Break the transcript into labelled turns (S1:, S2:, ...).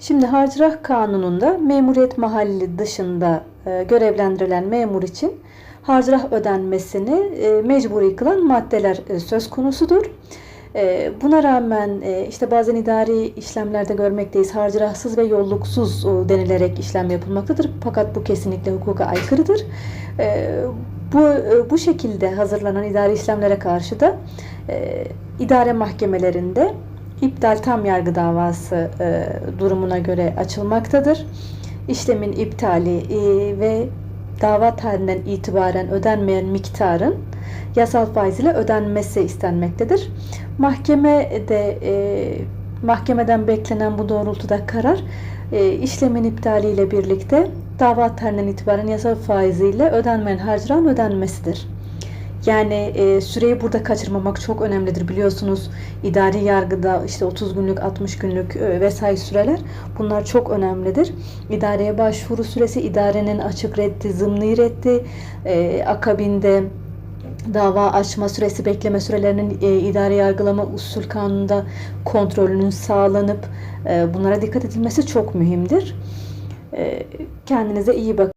S1: Şimdi Harcırah Kanunu'nda memuriyet mahalli dışında e, görevlendirilen memur için harcırah ödenmesini e, mecburi kılan maddeler e, söz konusudur. Buna rağmen işte bazen idari işlemlerde görmekteyiz. Harcırahsız ve yolluksuz denilerek işlem yapılmaktadır. Fakat bu kesinlikle hukuka aykırıdır. Bu bu şekilde hazırlanan idari işlemlere karşı da idare mahkemelerinde iptal tam yargı davası e, durumuna göre açılmaktadır. İşlemin iptali e, ve dava tarihinden itibaren ödenmeyen miktarın yasal faiz ile ödenmesi istenmektedir. Mahkeme de e, mahkemeden beklenen bu doğrultuda karar e, işlemin iptaliyle birlikte dava tarihinden itibaren yasal faiziyle ödenmeyen harcırahın ödenmesidir. Yani e, süreyi burada kaçırmamak çok önemlidir biliyorsunuz. idari yargıda işte 30 günlük, 60 günlük e, vesaire süreler bunlar çok önemlidir. İdareye başvuru süresi, idarenin açık reddi, zımni reddi, e, akabinde dava açma süresi, bekleme sürelerinin e, idari yargılama usul kanununda kontrolünün sağlanıp e, bunlara dikkat edilmesi çok mühimdir. E, kendinize iyi bakın.